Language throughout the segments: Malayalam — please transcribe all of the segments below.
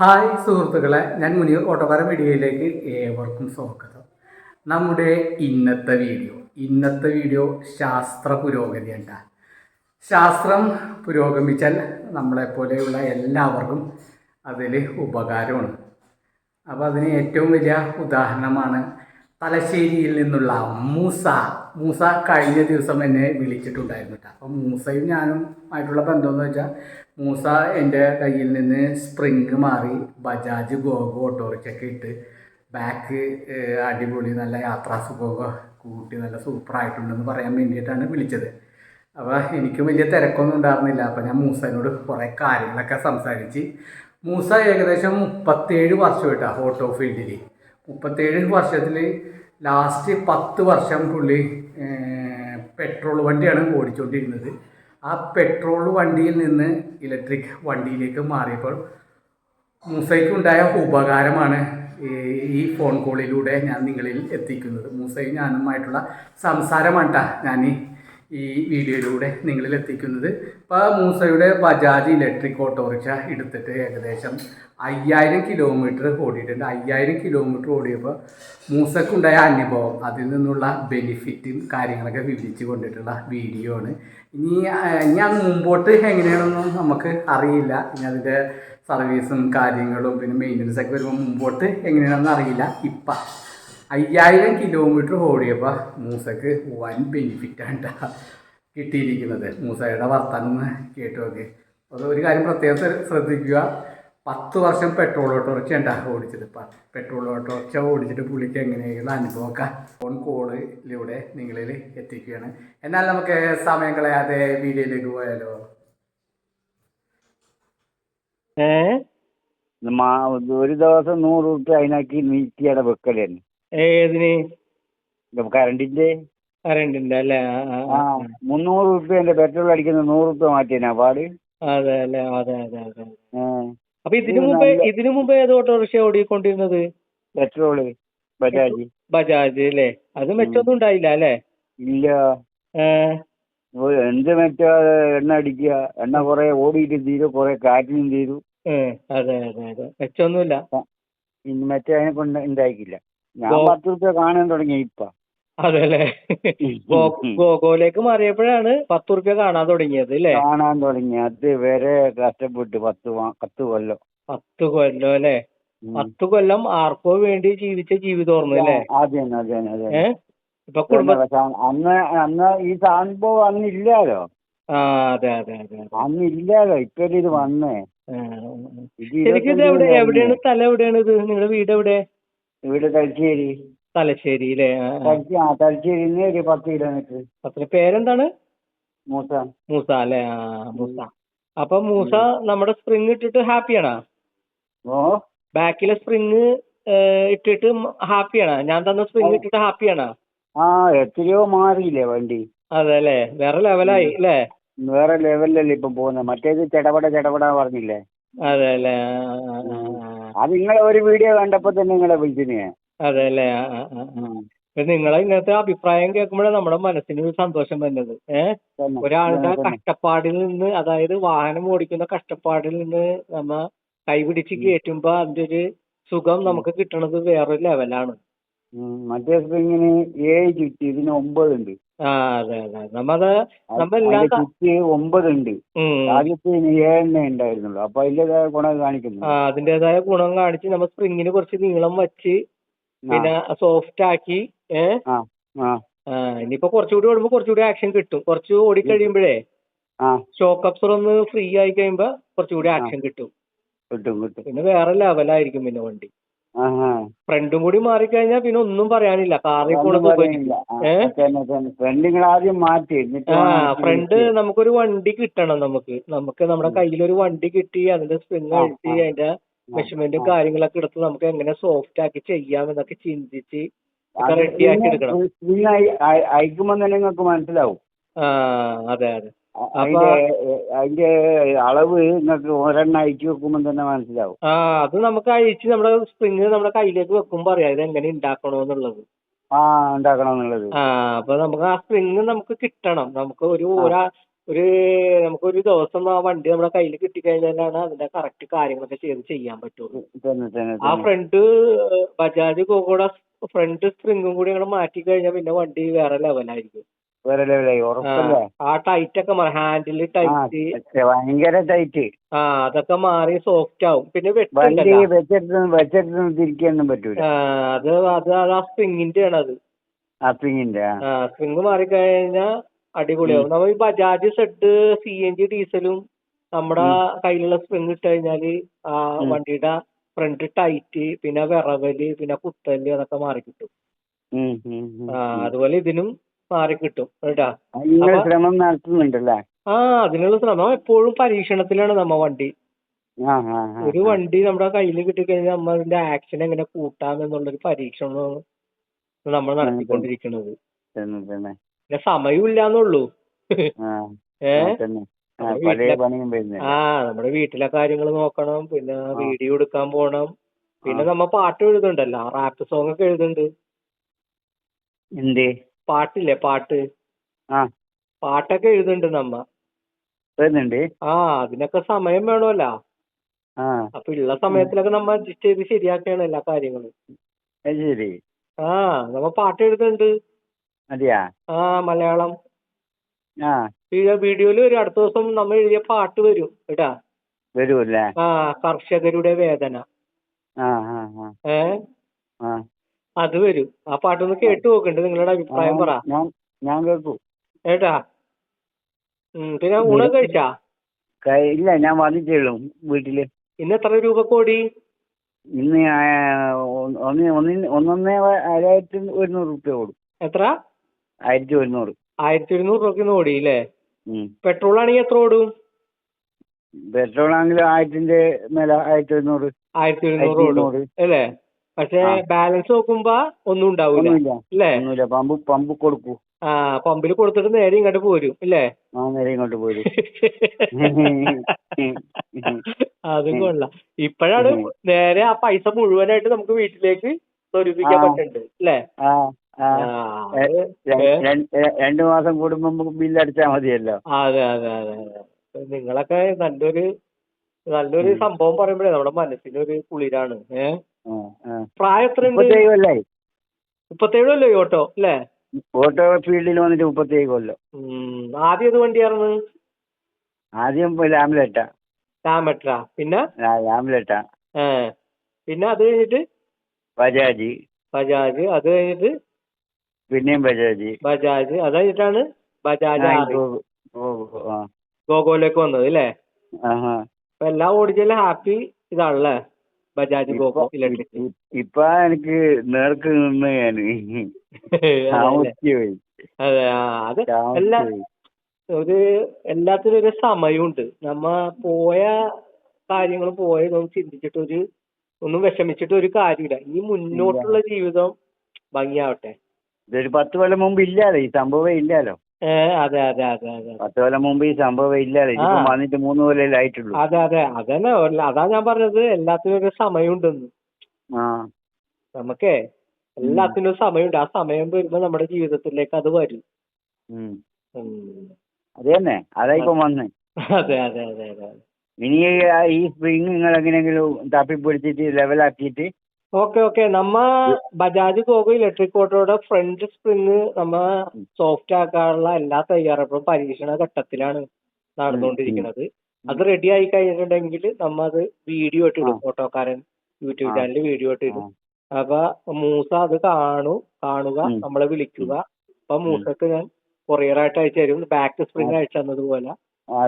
ഹായ് സുഹൃത്തുക്കളെ ഞാൻ മുനീർ ഓട്ടോക്കാരൻ വീഡിയോയിലേക്ക് ഏവർക്കും സ്വാഗതം. നമ്മുടെ ഇന്നത്തെ വീഡിയോ ഇന്നത്തെ വീഡിയോ ശാസ്ത്ര പുരോഗതിയല്ല ശാസ്ത്രം പുരോഗമിച്ചാൽ നമ്മളെപ്പോലെയുള്ള എല്ലാവർക്കും അതിൽ ഉപകാരമാണ്. അപ്പോൾ അതിന് ഏറ്റവും വലിയ ഉദാഹരണമാണ് തലശ്ശേരിയിൽ നിന്നുള്ള മൂസ മൂസ കഴിഞ്ഞ ദിവസം എന്നെ വിളിച്ചിട്ടുണ്ടായിരുന്നു കേട്ടോ അപ്പം മൂസയും ഞാനും ആയിട്ടുള്ള ബന്ധം എന്ന് വെച്ചാൽ മൂസ എന്റെ കയ്യിൽ നിന്ന് സ്പ്രിങ് മാറി ബജാജ് ഗോഗോ ഓട്ടോറിക്ഷയൊക്കെ ഇട്ട് ബാക്ക് അടിപൊളി നല്ല യാത്രാ സുഖമൊക്കെ കൂട്ടി നല്ല സൂപ്പറായിട്ടുണ്ടെന്ന് പറയാൻ വേണ്ടിയിട്ടാണ് വിളിച്ചത്. അപ്പോൾ എനിക്കും വലിയ തിരക്കൊന്നും ഉണ്ടായിരുന്നില്ല. അപ്പോൾ ഞാൻ മൂസനോട് കുറേ കാര്യങ്ങളൊക്കെ സംസാരിച്ച് മൂസ ഏകദേശം മുപ്പത്തേഴ് വർഷമായിട്ടാണ് ഓട്ടോ ഫീൽഡിൽ മുപ്പത്തേഴ് വർഷത്തിൽ ലാസ്റ്റ് പത്ത് വർഷം പുള്ളി പെട്രോൾ വണ്ടിയാണ് ഓടിച്ചുകൊണ്ടിരുന്നത് ആ പെട്രോൾ വണ്ടിയിൽ നിന്ന് ഇലക്ട്രിക് വണ്ടിയിലേക്ക് മാറിയപ്പോൾ മൂസയ്ക്കുണ്ടായ ഉപകാരമാണ് ഈ- ഫോൺ കോളിലൂടെ ഞാൻ നിങ്ങളിൽ എത്തിക്കുന്നത്. മൂസയും ഞാനുമായിട്ടുള്ള സംസാരമാണ് ഞാൻ ഈ- വീഡിയോയിലൂടെ നിങ്ങളിൽ എത്തിക്കുന്നത്. ഇപ്പോൾ മൂസയുടെ ബജാജ് ഇലക്ട്രിക് ഓട്ടോറിക്ഷ എടുത്തിട്ട് ഏകദേശം അയ്യായിരം കിലോമീറ്റർ ഓടിയിട്ടുണ്ട്. അയ്യായിരം കിലോമീറ്റർ ഓടിയപ്പോൾ മൂസക്കുണ്ടായ അനുഭവം അതിൽ നിന്നുള്ള ബെനിഫിറ്റും കാര്യങ്ങളൊക്കെ വിഭജിച്ച് കൊണ്ടിട്ടുള്ള വീഡിയോ ആണ്. ഇനി ഞാൻ മുമ്പോട്ട് എങ്ങനെയാണെന്നും നമുക്ക് അറിയില്ല. ഇനി അതിന്റെ സർവീസും കാര്യങ്ങളും പിന്നെ മെയിന്റനൻസ് ഒക്കെ വരുമ്പോൾ മുമ്പോട്ട് എങ്ങനെയാണെന്ന് അറിയില്ല. ഇപ്പം അയ്യായിരം കിലോമീറ്റർ ഓടിയപ്പോൾ മൂസക്ക് വൻ ബെനിഫിറ്റാണ് ട്ടാ കിട്ടിയിരിക്കുന്നത്. മൂസയുടെ വർത്താനം കേട്ടു നോക്കി. അത് ഒരു കാര്യം പ്രത്യേകം ശ്രദ്ധിക്കുക. പത്ത് വർഷം പെട്രോൾ ഓട്ടോറിക്ഷ ഉണ്ടാ ഓടിച്ചത്. പെട്രോൾ ഓട്ടോറിക്ഷ ഓടിച്ചിട്ട് പുള്ളിക്ക് എങ്ങനെയുള്ള അനുഭവമൊക്കെ ഫോൺ കോളിലൂടെ നിങ്ങളിൽ എത്തിക്കുകയാണ്. എന്നാൽ നമുക്ക് സമയം കളയാതെ വീഡിയോയിലേക്ക് പോയാലോ? ഏ? ഒരു ദിവസം നൂറ് റുപ്യ അതിനാക്കി നീറ്റിയുടെ വെക്കലാണ് ഏതിന്? കറണ്ടിന്റെ കറണ്ടിന്റെ അല്ലേ? ആ, ആ, ആ. ആ. മുന്നൂറ് റുപ്യന്റെ പെട്രോൾ അടിക്കുന്ന നൂറ് റുപ്യ മാറ്റിയനാ പാട്. അതെ അല്ലേ? അതെ അതെ അതെ അപ്പൊ ഇതിനു ഇത് മുമ്പ് ഇതിനു മുമ്പ് ഏത് ഓട്ടോറിക്ഷ ഓടിക്കൊണ്ടിരുന്നത്? പെട്രോൾ ബജാജ്. ബജാജ് അല്ലേ? അത് മെച്ചൊന്നും ഉണ്ടായില്ല അല്ലേ? ഇല്ല. എന്ത് മറ്റാ എണ്ണ അടിക്കുക. എണ്ണ കുറെ ഓടിയിട്ട് തീരും കുറെ കാറ്റിനും തീരും. അതെ അതെ അതെ. മെച്ചൊന്നുമില്ല. ഇനി മറ്റേ അതിനെ കൊണ്ട് ഉണ്ടായിക്കില്ല ഞാൻ പത്ത് റുപ്യ കാണാൻ തുടങ്ങി ഇപ്പൊ. അതെ അല്ലേ ഗോഗോയിലേക്ക് മാറിയപ്പോഴാണ് പത്ത് റുപ്യ കാണാൻ തുടങ്ങിയത് അല്ലേ കാണാൻ തുടങ്ങി. അത് വരെ കഷ്ടപ്പെട്ട് പത്ത് പത്ത് കൊല്ലം. പത്ത് കൊല്ലം അല്ലേ. പത്ത് കൊല്ലം ആർക്കോ വേണ്ടി ജീവിച്ച ജീവിതമായിരുന്നു അല്ലേ? അതെ അതെ അതെ ഇപ്പൊ കുടുംബ അന്ന് അന്ന് ഈ സംഭവം അന്നില്ലാലോ ആ അതെ അതെ അതെ അന്നില്ലാലോ ഇപ്പൊ ഇത് വന്നേ. ശരിക്കും എവിടെയാണ്. സ്ഥലം എവിടെയാണ് ഇത് നിങ്ങളുടെ വീട് എവിടെ? ഇവിടെ തലശ്ശേരി. തലശ്ശേരി അല്ലേ. തലശ്ശേരി ആ തലശ്ശേരിന്ന് ഒരു പത്ത് കിലോമീറ്റർ. അത്ര പേരെന്താണ്? മൂസ. മൂസ അല്ലേ ആ മൂസ. അപ്പൊ മൂസ നമ്മുടെ സ്പ്രിങ് ഇട്ടിട്ട് ഹാപ്പിയാണോ ഓ. ബാക്കിലെ സ്പ്രിങ് ഇട്ടിട്ട് ഹാപ്പിയാണോ ഞാൻ തന്ന സ്പ്രിങ് ഇട്ടിട്ട് ഹാപ്പിയാണോ ആ എത്രയോ മാറിയില്ലേ വണ്ടി. അതെ അല്ലേ വേറെ ലെവലായി അല്ലേ വേറെ ലെവലിലല്ലേ ഇപ്പൊ പോകുന്നത്? മറ്റേത് ചെടപട ചെടപട പറഞ്ഞില്ലേ? അതെ അല്ലേ. അത് നിങ്ങളെ ഒരു വീഡിയോ കണ്ടപ്പോ തന്നെ നിങ്ങളെ വിളിച്ചിന് ഞാൻ. അതെ അല്ലേ ആ, ആ, ആ, ആ. നിങ്ങളെ ഇങ്ങനത്തെ അഭിപ്രായം കേൾക്കുമ്പോഴേ നമ്മുടെ മനസ്സിന് ഒരു സന്തോഷം വരുന്നത് ഏഹ്. ഒരാളുടെ. കഷ്ടപ്പാടിൽ നിന്ന് അതായത് വാഹനം ഓടിക്കുന്ന കഷ്ടപ്പാടിൽ നിന്ന് നമ്മ കൈപിടിച്ച് കയറ്റുമ്പോ അതിന്റെ ഒരു സുഖം നമുക്ക് കിട്ടണത് വേറൊരു ലെവലാണ്. മറ്റേ സ്പ്രിങ്ങിന് ഏഴ് ചുറ്റി ഇതിന് ഒമ്പതുണ്ട് ആ അതെ അതെ. നമ്മത് ഒമ്പതുണ്ട്. ആദ്യത്തെ ഏഴെണ്ണേ ഉണ്ടായിരുന്നുള്ളൂ. അപ്പൊ അതിന്റേതായ ഗുണം കാണിക്കുന്നു. ആ അതിന്റേതായ ഗുണം കാണിച്ച് നമ്മൾ സ്പ്രിങ്ങിന് കുറച്ച് നീളം വെച്ച് പിന്നെ സോഫ്റ്റ് ആക്കി ഏഹ് ഇനിയിപ്പോ കുറച്ചുകൂടി ഓടുമ്പോ കുറച്ചുകൂടി ആക്ഷൻ കിട്ടും. കുറച്ച് ഓടി കഴിയുമ്പോഴേ ഷോക്ക് അബ്സർ ഒന്ന് ഫ്രീ ആയി കഴിയുമ്പോ കുറച്ചുകൂടി ആക്ഷൻ കിട്ടും. കിട്ടും കിട്ടും. പിന്നെ വേറെ ലെവലായിരിക്കും പിന്നെ വണ്ടി. ഫ്രണ്ടും കൂടി മാറിക്കഴിഞ്ഞാൽ പിന്നെ ഒന്നും പറയാനില്ല. കാറിൽ പോണത്. ആ. ഫ്രണ്ട് നമുക്കൊരു വണ്ടി കിട്ടണം നമുക്ക്. നമുക്ക് നമ്മുടെ കയ്യിൽ കയ്യിലൊരു വണ്ടി കിട്ടി അതിന്റെ സ്പ്രിങ് അഴിച്ച് അതിന്റെ മെഷർമെന്റും കാര്യങ്ങളൊക്കെ എടുത്ത് നമുക്ക് എങ്ങനെ സോഫ്റ്റ് ആക്കി ചെയ്യാം എന്നൊക്കെ ചിന്തിച്ച് ഒക്കെ റെഡി ആക്കി പിന്നെ എടുക്കണം. അയക്കുമ്പോ തന്നെ നിങ്ങൾക്ക് മനസ്സിലാവും. ആ അതെ അതെ. അതിന്റെ അളവ് നിങ്ങൾക്ക് ഒരെണ്ണം അഴിച്ചു വെക്കുമ്പോ തന്നെ മനസ്സിലാവും. ആ അത് നമുക്ക് അഴിച്ച് നമ്മുടെ സ്പ്രിങ് നമ്മുടെ കയ്യിലേക്ക് വെക്കുമ്പോ അറിയാം ഇത് എങ്ങനെ ഉണ്ടാക്കണോന്നുള്ളത് ആ ഉണ്ടാക്കണം എന്നുള്ളത് ആ അപ്പൊ നമുക്ക് ആ സ്പ്രിങ് നമുക്ക് കിട്ടണം. നമുക്ക് ഒരു. ഒരാ ഒരു നമുക്കൊരു ദിവസം ആ വണ്ടി നമ്മുടെ കയ്യിൽ കിട്ടിക്കഴിഞ്ഞാലാണ് അതിന്റെ കറക്റ്റ് കാര്യങ്ങളൊക്കെ ചെയ്ത് ചെയ്യാൻ പറ്റുള്ളൂ. ആ ഫ്രണ്ട് ബജാജ് കോക്കോടെ ഫ്രണ്ട് സ്പ്രിങ്ങും കൂടി അങ്ങോട്ട് മാറ്റി കഴിഞ്ഞാൽ പിന്നെ വണ്ടി വേറെ ലെവലായിരിക്കും വേറെ ലെവലായി ഉറപ്പല്ലേ? ആ ടൈറ്റ് ഒക്കെ മാറി ഹാൻഡിൽ ടൈറ്റ്. ഭയങ്കര ടൈറ്റ്. ആ അതൊക്കെ മാറി സോഫ്റ്റ് ആവും. പിന്നെ വണ്ടി വെച്ചെടുത്ത് വെച്ചെടുത്ത് തിരിക്കാനൊന്നും പറ്റൂല. അത് അത് അത് ആ സ്പ്രിങ്ങിന്റെ ആണ് അത്. ആ സ്പ്രിങ്ങിന്റെ ആ. സ്പ്രിങ് മാറിക്കഴിഞ്ഞാൽ അടിപൊളിയാവും. നമ്മൾ ഈ Bajaj Z C N G ഡീസലും നമ്മുടെ കയ്യിലുള്ള സ്പ്രിങ് ഇട്ട് കഴിഞ്ഞാൽ ആ വണ്ടിയുടെ ഫ്രണ്ട് ടൈറ്റ് പിന്നെ വിറവൽ പിന്നെ കുത്തൽ അതൊക്കെ മാറി കിട്ടും. അതുപോലെ ഇതിനും മാറി കിട്ടും കേട്ടാ? ആ, ശ്രമം നടത്തുന്നുണ്ടല്ലേ? ആ അതിനുള്ള ശ്രമം എപ്പോഴും പരീക്ഷണത്തിലാണ് നമ്മ വണ്ടി. ഒരു വണ്ടി നമ്മുടെ കയ്യിൽ കിട്ടിക്കഴിഞ്ഞാൽ നമ്മ അതിന്റെ ആക്ഷൻ എങ്ങനെ കൂട്ടാം എന്നുള്ളൊരു പരീക്ഷണമാണ് നമ്മൾ നടത്തിക്കൊണ്ടിരിക്കുന്നത്. പിന്നെ സമയമില്ല എന്നുള്ളൂ ആ ഏ? ആ നമ്മുടെ വീട്ടിലെ കാര്യങ്ങൾ നോക്കണം പിന്നെ വീഡിയോ എടുക്കാൻ പോണം. പിന്നെ നമ്മ പാട്ട് എഴുതുന്നുണ്ടല്ലോ റാപ്പ് സോങ് ഒക്കെ എഴുതുന്നുണ്ട്. എന്ത്? പാട്ടില്ലേ പാട്ട്? ആ. പാട്ടൊക്കെ എഴുതുന്നുണ്ട് നമ്മ. വരുന്നുണ്ട് ആ അതിനൊക്കെ സമയം വേണമല്ലോ ആ. അപ്പൊ ഉള്ള സമയത്തിലൊക്കെ നമ്മ അഡ്ജസ്റ്റ് ചെയ്ത് ശരിയാക്കുകയാണ് എല്ലാ കാര്യങ്ങളും. അത് ശരി. ആ നമ്മ പാട്ട് എഴുതുന്നുണ്ട്. അതെയാ? ആ മലയാളം. ആ. വീഡിയോയിൽ വരും അടുത്ത ദിവസം നമ്മൾ എഴുതിയ പാട്ട് വരും കേട്ടാ? വരുമല്ലേ ആ കർഷകരുടെ വേദന. ആ ആ. ഏ? ആ. അത് വരും. ആ പാട്ടൊന്ന് കേട്ട് നോക്കണ്ട്. നിങ്ങളുടെ അഭിപ്രായം പറ. ഞാൻ ഞാൻ കേൾക്കൂ. ഏട്ടാ പിന്നെ ഊണൊക്കെ കഴിച്ചാ? ഇല്ല ഞാൻ വന്നിട്ടേ ഉള്ളൂ വീട്ടിൽ. ഇന്ന് എത്ര രൂപ കോടി? ഇന്ന് ഒന്നൊന്നേ ആയിരത്തി ഒരുന്നൂറ് റുപ്യ കൊടുക്കും എത്ര? ആയിരത്തി ഒരുന്നൂറ്. ആയിരത്തി ഒരുന്നൂറ് ഓടി അല്ലേ പെട്രോൾ ആണെങ്കിൽ എത്ര ഓടും? പെട്രോൾ ആണെങ്കിൽ ആയിരത്തിന്റെ മേലെ ആയിരത്തി ഒരുന്നൂറ്. ആയിരത്തി ഒരുന്നൂറ് ഓടും. അല്ലേ? പക്ഷെ ബാലൻസ് നോക്കുമ്പോ ഒന്നും ഉണ്ടാവൂല. അല്ലേ പമ്പ് പമ്പ് കൊടുക്കൂ. ആ പമ്പിൽ കൊടുത്തിട്ട് നേരെ ഇങ്ങോട്ട് പോരും അല്ലേ ആ നേരെ ഇങ്ങോട്ട് പോരും. അതും കൊള്ളാം. ഇപ്പോഴാണ് നേരെ ആ പൈസ മുഴുവനായിട്ട് നമുക്ക് വീട്ടിലേക്ക് സ്വരൂപിക്കാൻ. പറ്റുന്നുണ്ട് അല്ലേ രണ്ടു മാസം കൂടുമ്പോ നമുക്ക് ബില്ല് അടിച്ചാ മതിയല്ലോ. അതെ അതെ അതെ അതെ. നിങ്ങളൊക്കെ നല്ലൊരു നല്ലൊരു സംഭവം പറയുമ്പോഴേ നമ്മുടെ മനസ്സിനൊരു കുളിരാണ് ഏ? ആ, ആ. പ്രായം എത്രയുണ്ട് മുപ്പത്തേഴ് കൊല്ലായി ഓട്ടോ അല്ലേ? ഓട്ടോ ഫീൽഡിൽ വന്നിട്ട് മുപ്പത്തേഴ് കൊല്ലം. ആദ്യം ഏത് വണ്ടിയായിരുന്നു? ആദ്യം ലാംലെറ്റ ലാംലെറ്റ പിന്നെ? ലാംലെറ്റ പിന്നെ അത് കഴിഞ്ഞിട്ട്? ബജാജ്. ബജാജ് അത് കഴിഞ്ഞിട്ട്? പിന്നെയും ബജാജ്. ബജാജ് അത് കഴിഞ്ഞിട്ടാണ് ബജാജ് ആ, ആറ്. ഗോ- ഗോ- ഗോ- ആ. ഗോഗോയിലേക്ക് വന്നത് അല്ലേ. എല്ലാം ഓടിച്ചാലും ഹാപ്പി ഇതാണല്ലേ? ബജാജ് ഇലക്ട്രിക് ഇ- ഇപ്പൊ എനിക്ക് നേർക്ക് നിന്ന് പോയി. അതെ അത് എല്ലാ ഒരു എല്ലാത്തിനും ഒരു സമയമുണ്ട്. നമ്മ പോയ കാര്യങ്ങൾ പോയതൊന്നും ചിന്തിച്ചിട്ട് ഒരു ഒന്നും വിഷമിച്ചിട്ട് ഒരു കാര്യമില്ല. ഇനി മുന്നോട്ടുള്ള ജീവിതം ഭംഗിയാവട്ടെ. ഇതൊരു പത്ത് കൊല്ലം മുമ്പ് ഇല്ലാലോ? ഈ സംഭവം ഇല്ലാലോ? ഏ അതെ അതെ അതെ അതെ. പത്ത് കൊല്ലം മുമ്പ് ഈ സംഭവം ഇല്ലാതെ ഇപ്പൊ. വന്നിട്ട് മൂന്ന് കൊല്ലം ആയിട്ടുള്ളൂ? അതെ അതെ. അതന്നെ അതാ ഞാൻ പറഞ്ഞത്. എല്ലാത്തിനും ഒരു സമയമുണ്ടെന്ന്. നമുക്കേ എല്ലാത്തിനും സമയമുണ്ട്. ആ സമയം വരുമ്പോ നമ്മുടെ ജീവിതത്തിലേക്ക് അത് വരും. അത് തന്നെ. അതാ ഇപ്പൊ വന്ന്. അതെ അതെ അതെ അതെ. ഇനി ഈ സ്പ്രിങ് നിങ്ങൾ എങ്ങനെയെങ്കിലും തപ്പിപ്പിടിച്ചിട്ട് ലെവലാക്കിയിട്ട് ഓക്കെ ഓക്കെ. നമ്മ ബജാജ് പോകോ ഇലക്ട്രിക് ഓട്ടോയുടെ ഫ്രണ്ട് സ്പ്രിങ് നമ്മ സോഫ്റ്റ് ആക്കാനുള്ള എല്ലാ തയ്യാറെടുപ്പും പരീക്ഷണ ഘട്ടത്തിലാണ് നടന്നുകൊണ്ടിരിക്കുന്നത് അത് റെഡി ആയി കഴിഞ്ഞിട്ടുണ്ടെങ്കിൽ നമ്മ അത് വീഡിയോ ഇട്ട് ഇടും. ഓട്ടോക്കാരൻ യൂട്യൂബ് ചാനലിൽ വീഡിയോ ഇട്ട് ഇടും. അപ്പൊ മൂസ അത് കാണൂ. കാണുക നമ്മളെ വിളിക്കുക. അപ്പൊ മൂസക്ക് ഞാൻ കൊറിയർ ആയിട്ട് അയച്ചു തരും. ബാക്ക് സ്പ്രിങ് അയച്ചു തന്നതുപോലെ പോലെ.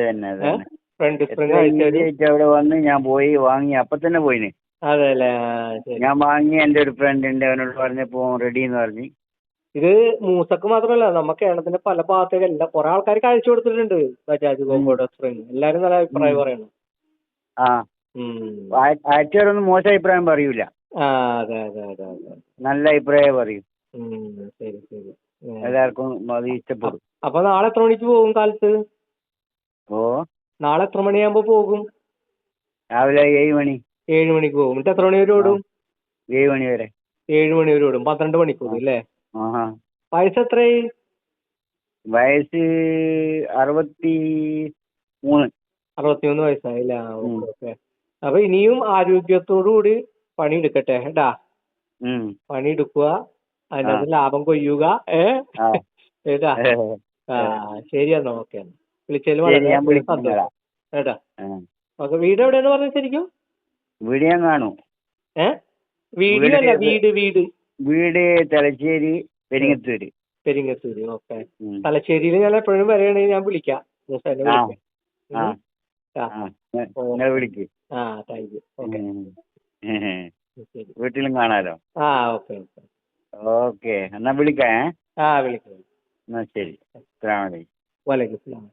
തന്നെ തന്നെ ഫ്രണ്ട് സ്പ്രിങ് അയച്ചു തരും. വന്ന് ഞാൻ പോയി വാങ്ങി. അപ്പൊ തന്നെ പോയിന്. അതെ ആ, ശരി. ഞാൻ വാങ്ങി എന്റെ ഒരു ഫ്രണ്ട് ഉണ്ട് അവനോട് പറഞ്ഞപ്പോ റെഡി എന്ന് പറഞ്ഞു. ഇത് മൂസക്ക് മാത്രമല്ല നമ്മ കേരളത്തിന്റെ പല ഭാഗത്തേക്ക് എല്ലാ കുറെ ആൾക്കാർ കഴിച്ചു കൊടുത്തിട്ടുണ്ട് ബജാജ് കോമ്പോഡ് സ്പ്രിങ് എല്ലാരും നല്ല അഭിപ്രായം പറയുന്നു പറയണം. ആ. ഉം. മോശം അഭിപ്രായം പറയൂല. ആ അതെ അതെ അതെ അതെ. നല്ല അഭിപ്രായം പറയും. ഉം, ശരി ശരി. ഉം. എല്ലാവർക്കും അത് ഇഷ്ടപ്പെടും. അപ്പൊ നാളെ എത്ര മണിക്ക് പോകും കാലത്ത്? ഓ. നാളെ എത്ര മണിയാകുമ്പോ പോകും? രാവിലെ ഏഴ് മണി. ഏഴ് മണിക്ക് പോകും. എന്നിട്ട് എത്ര മണി വരെ ഓടും ഏഴ് മണി വരെ. ഏഴ് മണി വരെ ഓടും. പന്ത്രണ്ട് മണിക്കൂർ അല്ലേ? പൈസ എത്രയായി? വയസ്സ് അറുപത്തി മൂന്ന്. അറുപത്തിമൂന്ന് വയസ്സായി അല്ലേ. Okay okay. അപ്പൊ ഇനിയും ആരോഗ്യത്തോടു കൂടി പണി പണിയെടുക്കട്ടെ കേട്ടാ ഉം. പണിയെടുക്കുക അതിനകത്ത് ലാഭം കൊയ്യുക ഏ? ആ. എന്നാ ഓക്കെ വിളിച്ചതിൽ വളരെ സന്തോഷം. കേട്ടാ അപ്പൊ ഓക്കെ വീട് എവിടെയാണ് പറഞ്ഞത് ശരിക്കും? വീട് ഞാൻ കാണും. ഏ? വീഡിയോ വീട് അല്ല വീട് വീട്. വീട് തലശ്ശേരി പെരിങ്ങത്തൂര്. പെരിങ്ങത്തൂര് ഓക്കെ. തലശ്ശേരിയിൽ ഞാൻ എപ്പോഴും വരികയാണെങ്കിൽ ഞാൻ വിളിക്കാം. വീട്ടിലും കാണാലോ? ആ ഓക്കെ ഓക്കെ. ഓക്കെ. എന്നാ വിളിക്കാം? ആ വിളിക്കാം. എന്നാ ശരി. അസ്സലാമലൈക്കും വലൈക്കും